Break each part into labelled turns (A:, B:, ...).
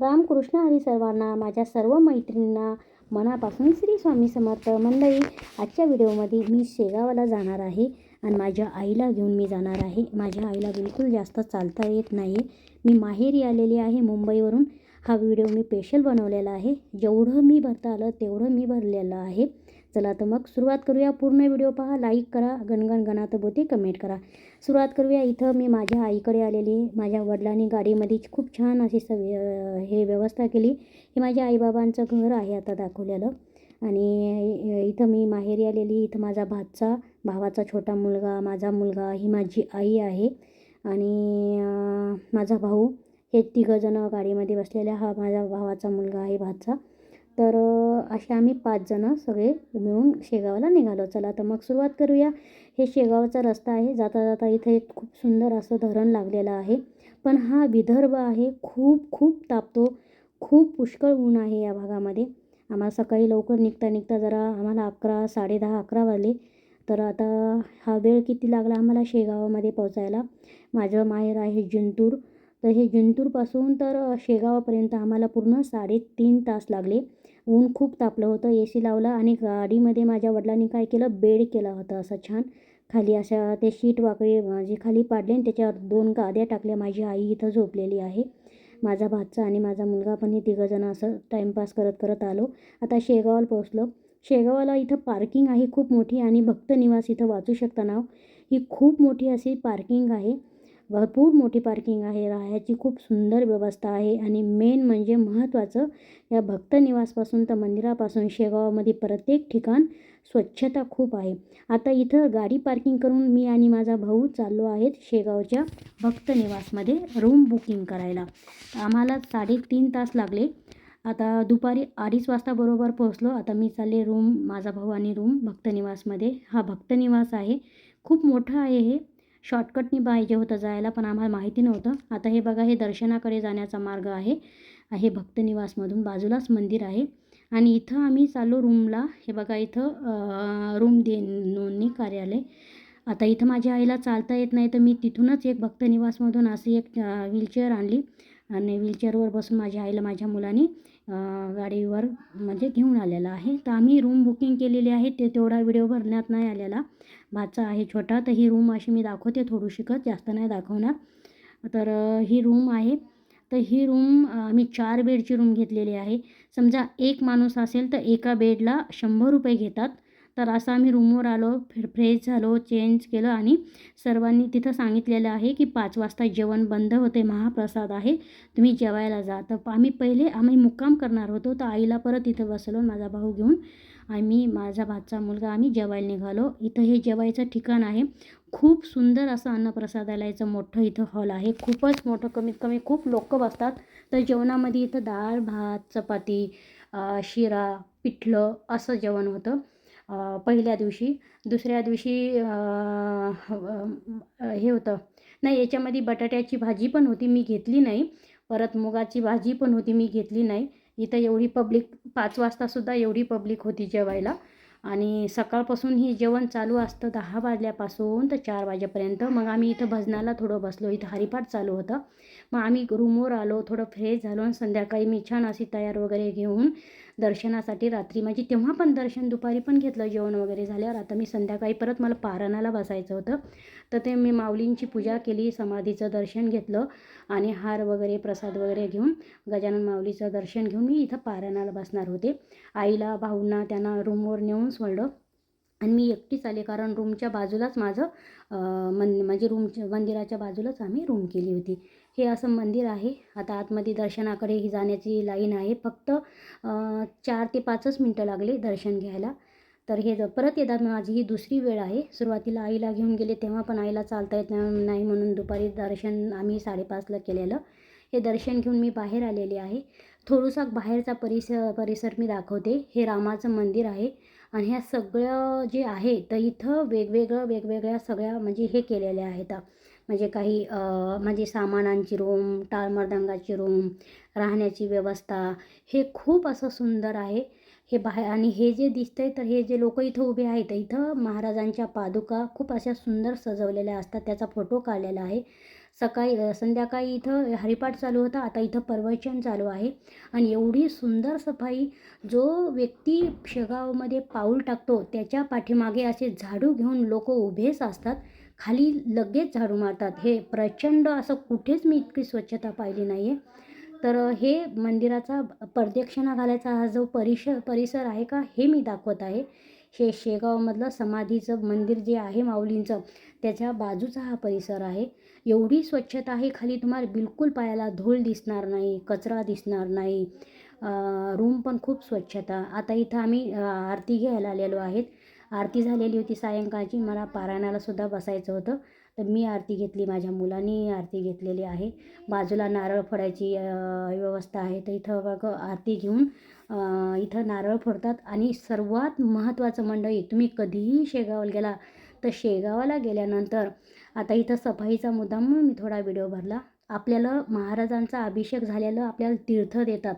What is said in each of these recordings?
A: रामकृष्ण हरी सर्वांना माझ्या सर्व मैत्रिणींना मनापासून श्री स्वामी समर्थ मंडळी. आजच्या व्हिडिओमध्ये मी शेगावला जाणार आहे आणि माझ्या आईला घेऊन मी जाणार आहे. माझ्या आईला बिलकुल जास्त चालता येत नाही. मी माहेरी आलेली आहे मुंबईवरून. हा व्हिडिओ मी स्पेशल बनवलेला आहे. जेवढं मी भरता आलं तेवढं मी भरलेलं आहे. चला तर मग सुरुवात करूया. पूर्ण व्हिडिओ पहा. लाईक करा. गणगण गणात बोते कमेंट करा. सुरुवात करूया. इथं मी माझ्या आईकडे आलेली. माझ्या वडिलांनी गाडीमध्ये खूप छान अशी सवय हे व्यवस्था केली. हे माझ्या आईबाबांचं घर आहे आता दाखवलेलं. आणि इथं मी माहेरी आलेली. इथं माझा भाचा भावाचा छोटा मुलगा माझा मुलगा ही माझी आई आहे. आणि माझा भाऊ. हे तिघंजणं गाडीमध्ये बसलेले हा माझ्या भावाचा मुलगा आहे भातचा तर असे आम्ही पाच जणं सगळे मिळून शेगावला निघालो. चला तर मग सुरुवात करूया. हे शेगावचा रस्ता आहे. जाता जाता इथे एक खूप सुंदर असं धरण लागलेलं आहे. पण हा विदर्भ आहे. खूप खूप तापतो. खूप पुष्कळ ऊन आहे या भागामध्ये. आम्हाला सकाळी लवकर निघता निघता जरा आम्हाला अकरा साडेदहा अकरा वाजले. तर आता हा वेळ किती लागला आम्हाला शेगावामध्ये पोचायला माझं माहेर आहे जिंतूर. तर हे जिंतूरपासून तर शेगावापर्यंत आम्हाला पूर्ण साडेतीन तास लागले. ऊन खूप तापलं होतं ए सी लावला आणि गाडीमध्ये माझ्या वडिलांनी काय केलं बेड केला होता असं छान. खाली अशा ते शीट वाकळी माझी खाली पाडले आणि त्याच्यावर दोन गाद्या टाकल्या. माझी आई इथं झोपलेली आहे. माझा भाचा आणि माझा मुलगा पण हे तिघंजणं असं टाईमपास करत करत आलो. आता शेगावला पोहोचलो. शेगावाला इथं पार्किंग आहे खूप मोठी आणि भक्त निवास इथं वाचू शकता नाव. ही खूप मोठी अशी पार्किंग आहे. भरपूर मोठी पार्किंग आहे. राहायची खूप सुंदर व्यवस्था आहे. आणि मेन म्हणजे महत्त्वाचं या भक्त निवासपासून तर मंदिरापासून शेगावामध्ये प्रत्येक ठिकाण स्वच्छता खूप आहे. आता इथं गाडी पार्किंग करून मी आणि माझा भाऊ चाललो आहेत शेगावच्या भक्त निवासमध्ये रूम बुकिंग करायला. आम्हाला साडेतीन तास लागले. आता दुपारी अडीच वाजता बरोबर पोहोचलो. आता मी चालले रूम माझा भाऊ आणि रूम भक्तनिवासमध्ये हा भक्तनिवास आहे. खूप मोठं आहे हे. शॉर्टकटनी पाहिजे होतं जायला पण आम्हाला माहिती नव्हतं. आता हे बघा हे दर्शनाकडे जाण्याचा मार्ग आहे. हे भक्तनिवासमधून बाजूलाच मंदिर आहे. आणि इथं आम्ही चाललो रूमला. हे बघा इथं रूम दे नोंदणी कार्यालय. आता इथं माझ्या आईला चालता येत नाही तर मी तिथूनच एक भक्तनिवासमधून अशी एक व्हीलचेअर आणली. आणि व्हीलचेअरवर बसून माझ्या आईला माझ्या मुलांनी गाडीवर म्हणजे घेऊन आलेला आहे. तर आम्ही रूम बुकिंग केलेली आहे. ते तेवढा व्हिडिओ भरण्यात नाही आलेला. भाचा आहे छोटा तर ही रूम अशी मी दाखवते थोडीशीकच शिकत जास्त नाही दाखवणार. तर ही रूम आहे. तर ही रूम आम्ही चार बेडची रूम घेतलेली आहे. समजा एक माणूस असेल तर एका बेडला शंभर रुपये घेतात. तर असं आम्ही रूमवर आलो फ्रेश झालो चेंज केलं आणि सर्वांनी तिथं सांगितलेलं आहे की पाच वाजता जेवण बंद होते महाप्रसाद आहे तुम्ही जेवायला जा. तर आम्ही पहिले आम्ही मुक्काम करणार होतो तर आईला परत इथं बसलो माझा भाऊ घेऊन. आम्ही माझा भाचा मुलगा आम्ही जेवायला निघालो. इथं हे जेवायचं ठिकाण आहे. खूप सुंदर असं अन्नप्रसादालयाचं मोठं इथं हॉल आहे. खूपच मोठं कमीत कमी खूप लोक बसतात. तर जेवणामध्ये इथं डाळ भात चपाती शिरा पिठलं असं जेवण होतं. पहिल्या दिवशी. दुसऱ्या दिवशी हे होतं. नाही याच्यामध्ये बटाट्याची भाजी पण होती मी घेतली नाही. परत मुगाची भाजी पण होती मी घेतली नाही. इथं एवढी पब्लिक पाच वाजतासुद्धा एवढी पब्लिक होती जेवायला. आणि सकाळपासून ही जेवण चालू असतं दहा वाजल्यापासून तर चार वाजेपर्यंत. मग आम्ही इथं भजनाला थोडं बसलो. इथं हरिपाठ चालू होतं. मग आम्ही रूमवर आलो थोडं फ्रेश झालो आणि संध्याकाळी मी छान अशी तयार वगैरे घेऊन दर्शनासाठी रात्री. माझी तेव्हा पण दर्शन दुपारी पण घेतलं जेवण वगैरे झाल्यावर. आता मी संध्याकाळी परत मला पारणाला बसायचं होतं. तर ते मी माऊलींची पूजा केली समाधीचं दर्शन घेतलं आणि हार वगैरे प्रसाद वगैरे घेऊन गजानन माऊलीचं दर्शन घेऊन मी इथं पारणाला बसणार होते. आईला भाऊंना त्यांना रूमवर नेऊन सोडलं आणि मी एकटीच आले. कारण रूमच्या बाजूलाच माझं मन म्हणजे रूमच्या मंदिराच्या बाजूलाच आम्ही रूम केली होती. हे असं मंदिर आहे. आता आतमध्ये दर्शनाकडे ही जाण्याची लाईन आहे. फक्त चार ते पाचच मिनटं लागले दर्शन घ्यायला. तर हे परत येतात माझी ही दुसरी वेळ आहे. सुरुवातीला आईला घेऊन गेले तेव्हा पण आईला चालता येत नाही म्हणून दुपारी दर्शन आम्ही साडेपाचला केलेलं. हे दर्शन घेऊन मी बाहेर आलेले आहे. थोडंसा बाहेरचा परिसर परिसर मी दाखवते. हे रामाचं मंदिर आहे. आणि ह्या सगळं जे आहे तर इथं वेगवेगळं वेगवेगळ्या सगळ्या म्हणजे हे केलेल्या आहेत. म्हणजे काही म्हणजे सामानांची रूम टाळमर्दंगाची रूम राहण्याची व्यवस्था हे खूप असं सुंदर आहे. हे बाहेर आणि हे जे दिसतंय तर हे जे लोक इथं उभे आहेत इथं महाराजांच्या पादुका खूप अशा सुंदर सजवलेल्या असतात. त्याचा फोटो काढलेला आहे. सकाळी संध्याकाळी इथं हरिपाठ चालू होता. आता इथं प्रवचन चालू आहे. आणि एवढी सुंदर सफाई जो व्यक्ती शेगावमध्ये पाऊल टाकतो त्याच्या पाठीमागे असे झाडू घेऊन लोक उभेच असतात खाली लगेच झाडू मारतात. हे प्रचंड असं कुठेच मी इतकी स्वच्छता पाहिली नाही आहे तर हे मंदिराचा प्रदक्षिणा घालायचा हा जो परिश परिसर आहे का हे मी दाखवत आहे. शे शेगावमधलं समाधीचं मंदिर जे आहे माऊलींचं त्याच्या बाजूचा हा परिसर आहे. एवढी स्वच्छता आहे खाली तुम्हाला बिलकुल पायाला धूळ दिसणार नाही कचरा दिसणार नाही. रूम पण खूप स्वच्छता. आता इथं आम्ही आरती घ्यायला आलेलो आहेत. आरती झालेली होती सायंकाळची. मला पारायणाला सुद्धा बसायचं होतं. तर मी आरती घेतली. माझ्या मुलांनी आरती घेतलेली आहे. बाजूला नारळ फोडायची व्यवस्था आहे. तर इथं बघ आरती घेऊन इथं नारळ फोडतात. आणि सर्वात महत्त्वाचं मंडळी तुम्ही कधीही शेगावला गेला तर शेगावाला गेल्यानंतर आता इथं सफाईचा मुद्दाम म्हणून मी थोडा व्हिडिओ भरला. आपल्याला महाराजांचा अभिषेक झालेलं आपल्याला तीर्थ देतात.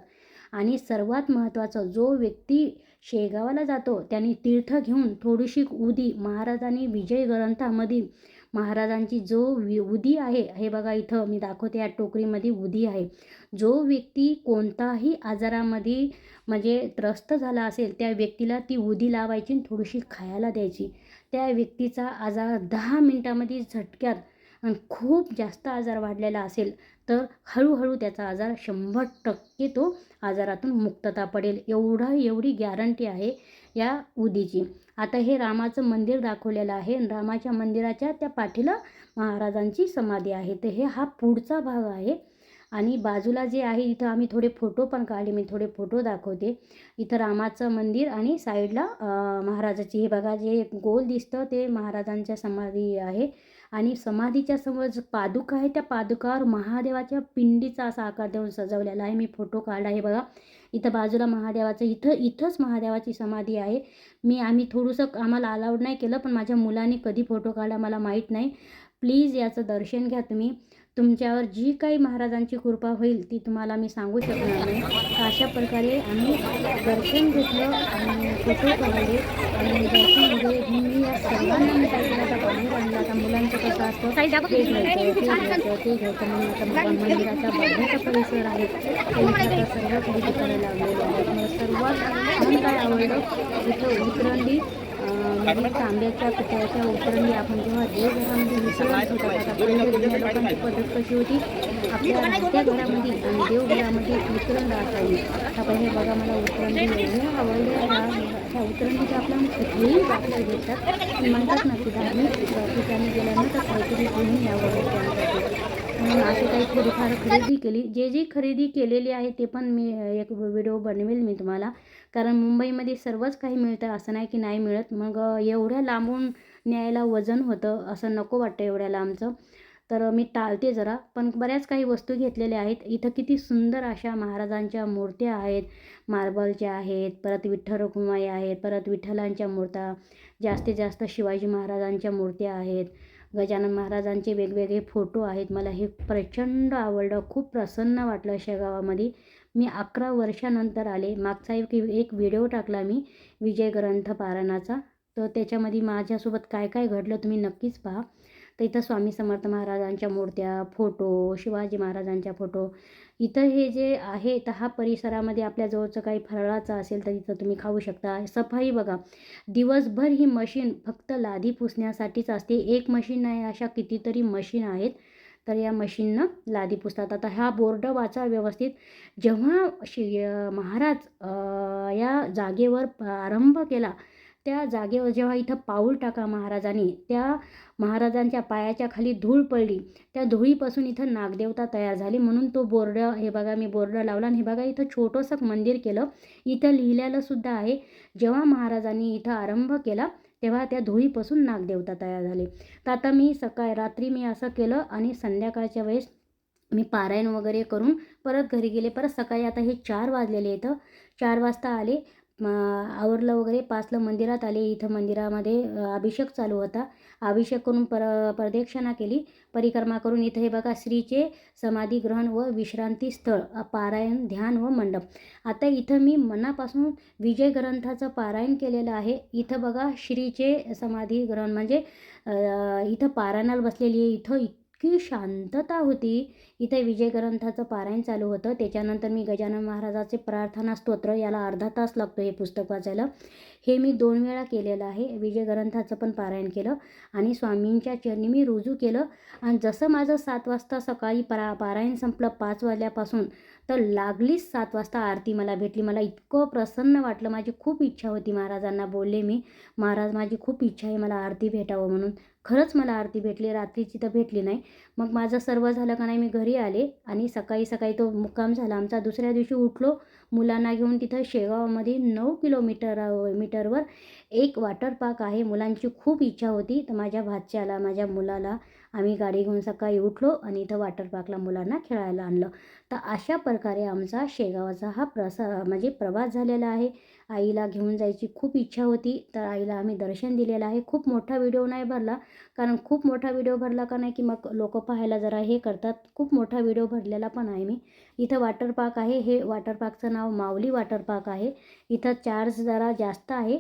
A: आणि सर्वात महत्त्वाचं जो व्यक्ती शेगावाला जातो. त्यांनी तीर्थ घेऊन थोडीशी उदी महाराजांनी विजय ग्रंथामध्ये महाराजांची जो वि उदी आहे हे बघा इथं मी दाखवते या टोकरीमध्ये उदी आहे. जो व्यक्ती कोणताही आजारामध्ये म्हणजे त्रस्त झाला असेल त्या व्यक्तीला ती उदी लावायची आणि थोडीशी खायला द्यायची. त्या व्यक्तीचा आजार दहा मिनटामध्ये झटक्यात आणि खूप जास्त आजार वाढलेला असेल तर हळूहळू त्याचा आजार शंभर टक्के तो आजारातून मुक्तता पडेल. एवढा एवढी गॅरंटी आहे या उदीची. आता हे रामाचं मंदिर दाखवलेलं आहे रामाच्या मंदिराच्या त्या पाठीला महाराजांची समाधी आहे. तर हे हा पुढचा भाग आहे. आणि बाजूला जे आहे इथं आम्ही थोडे फोटो पण काढले. मी थोडे फोटो दाखवते. इथं रामाचं मंदिर आणि साईडला महाराजाची. हे बघा जे गोल दिसतं ते महाराजांच्या समाधी आहे. आणि समाधीच्या समोर जो पादुका आहे त्या पादुकावर महादेवाच्या पिंडीचा असा आकार देऊन सजवलेला आहे. मी फोटो काढला आहे बघा. इथं बाजूला महादेवाचं इथं इथंच महादेवाची समाधी आहे. मी आम्ही थोडंसं आम्हाला अलाउड नाही केलं पण माझ्या मुलांनी कधी फोटो काढला मला माहीत नाही. प्लीज याचं दर्शन घ्या तुम्ही. तुमच्यावर जी काही महाराजांची कृपा होईल ती तुम्हाला मी सांगू शकणार नाही. अशा प्रकारे आम्ही दर्शन घेतलं आणि फोटो काढले. आणि दर्शन घेतले मी या सर्वांना मी काय केलं आता बाहेर आणलं आता मुलांचं कसं असतो ते मंदिराचा बाहेरचा परिसर आहे सर्व खरेदी आहे सर्वात काय आवडलं इथं उतरंडी म्हणजे तांब्याच्या पिठाच्या उतरंडी आपण जेव्हा देव घरामध्ये मिसळून पद्धत कशी होती आपल्या राहत्या घरामध्ये आणि देवघरामध्ये उतरंड असावी आता हे बघा मला उतरंडी आवडले आवडल्या ह्या ह्या उतरंडीच्या आपल्याला कुठेही वापरायला म्हणतात ना की धार्मिक ठिकाणी गेल्यानंतर काहीतरी घेऊन यावं लागतं म्हणून अशी काही थोडीफार खरेदी केली जे जी खरेदी केलेली आहे ते पण मी एक व्हिडिओ बनवेल मी तुम्हाला. कारण मुंबईमध्ये सर्वच काही मिळतं असं नाही की नाही मिळत. मग एवढ्या लांबून न्यायला वजन होतं असं नको वाटतं एवढ्या लांबचं. तर मी टाळते जरा. पण बऱ्याच काही वस्तू घेतलेल्या आहेत. इथं किती सुंदर अशा महाराजांच्या मूर्त्या आहेत. मार्बलच्या आहेत परत विठ्ठल रखुमाई आहेत परत विठ्ठलांच्या मूर्त्या जास्तीत जास्त शिवाजी महाराजांच्या मूर्त्या आहेत. गजानन महाराजांचे वेगवेगळे फोटो आहेत. मला हे प्रचंड आवडलं. खूप प्रसन्न वाटलं अशा गावामध्ये. मी अकरा वर्षानंतर आले. मागचा एक एक व्हिडिओ टाकला मी विजय ग्रंथ पारायणाचा तर त्याच्यामध्ये माझ्यासोबत काय काय घडलं तुम्ही नक्कीच पहा. तर इथं स्वामी समर्थ महाराजांच्या मूर्त्या फोटो शिवाजी महाराजांच्या फोटो इथं हे जे आहे तर हा परिसरामध्ये आपल्या जवळचं काही फराळाचं असेल तर इथं तुम्ही खाऊ शकता. सफाई बघा दिवसभर ही मशीन फक्त लादी पुसण्यासाठीच असते. एक मशीन नाही अशा कितीतरी मशीन आहेत. तर या मशीननं लादी पुसतात. आता हा बोर्ड वाचा व्यवस्थित. जेव्हा शि महाराज या जागेवर प्रारंभ केला त्या जागेवर जेव्हा इथं पाऊल टाका महाराजांनी त्या महाराजांच्या पायाच्या खाली धूळ पडली. त्या धुळीपासून इथं नागदेवता तयार झाली. म्हणून तो बोर्ड हे बघा मी बोर्ड लावला आणि हे बघा इथं छोटंसं मंदिर केलं. इथं लिहिलेलं सुद्धा आहे. जेव्हा महाराजांनी इथं आरंभ केला तेव्हा त्या धुळीपासून नागदेवता तयार झाली. तर आता मी सकाळ रात्री मी असं केलं आणि संध्याकाळच्या वेळेस मी पारायण वगैरे करून परत घरी गेले. परत सकाळी आता हे चार वाजलेले इथं चार वाजता आले. म आवरलं वगैरे पाचला मंदिरात आले. इथं मंदिरामध्ये अभिषेक चालू होता. अभिषेक करून पर प्रदक्षिणा केली. परिक्रमा करून इथं हे बघा श्रीचे समाधी ग्रहण व विश्रांती स्थळ पारायण ध्यान व मंडप. आता इथं मी मनापासून विजय ग्रंथाचं पारायण केलेलं आहे. इथं बघा श्रीचे समाधी ग्रहण म्हणजे इथं पारायणाला बसलेली आहे. इथं इतकी शांतता होती. इथे विजय ग्रंथाचं पारायण चालू होतं. त्याच्यानंतर मी गजानन महाराजाचे प्रार्थना स्तोत्र याला अर्धा तास लागतो हे पुस्तक वाचायला. हे मी दोन वेळा केलेलं आहे. विजय ग्रंथाचं पण पारायण केलं आणि स्वामींच्या चरणी मी रुजू केलं. आणि जसं माझं सात वाजता सकाळी परा पारायण संपलं पाच वाजल्यापासून तर लागलीच सात वाजता आरती मला भेटली. मला इतकं प्रसन्न वाटलं. माझी खूप इच्छा होती महाराजांना बोलले मी. महाराज माझी खूप इच्छा आहे मला आरती भेटावं म्हणून. खरंच मला आरती भेटली. रात्रीची तर भेटली नाही. मग माझं सर्व झालं का नाही मी घरी आले आणि सकाळी सकाळी तो मुक्काम झाला. आमचा दुसऱ्या दिवशी उठलो. मुलांना घेऊन तिथं शेगावमध्ये नऊ किलोमीटर मीटरवर एक वॉटर पार्क आहे. मुलांची खूप इच्छा होती. तर माझ्या भाच्याला माझ्या मुलाला आम्ही गाडी घेऊन सकाळी उठलो आणि इथं वॉटर पार्कला मुलांना खेळायला आणलं. तर अशा प्रकारे आमचा शेगावचा हा प्रसा म्हणजे प्रवास झालेला आहे. आईला घेऊन जायची खूप इच्छा होती. तर आईला आम्ही दर्शन दिलेलं आहे. खूप मोठा व्हिडिओ नाही भरला. कारण खूप मोठा व्हिडिओ भरला का नाही की मग लोक पाहायला जरा हे करतात. खूप मोठा व्हिडिओ भरलेला पण आहे मी. इथं वॉटर पार्क आहे. हे वॉटर पार्कचं नाव माऊली वॉटर पार्क आहे. इथं चार्ज जरा जास्त आहे.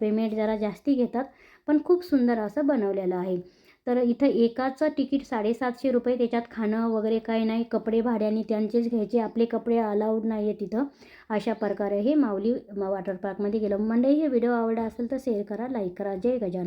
A: पेमेंट जरा जास्ती घेतात. पण खूप सुंदर असं बनवलेलं आहे. तर इथं एकाचं तिकीट साडेसातशे रुपये त्याच्यात खाणं वगैरे काही नाही कपडे भाड्याने त्यांचेच घ्यायचे. आपले कपडे अलाउड नाही आहे तिथं अशा प्रकारे हे माऊली वॉटर पार्कमध्ये गेलं. मंडळी हे व्हिडिओ आवडला असेल तर शेअर करा लाईक करा. जय गजानन.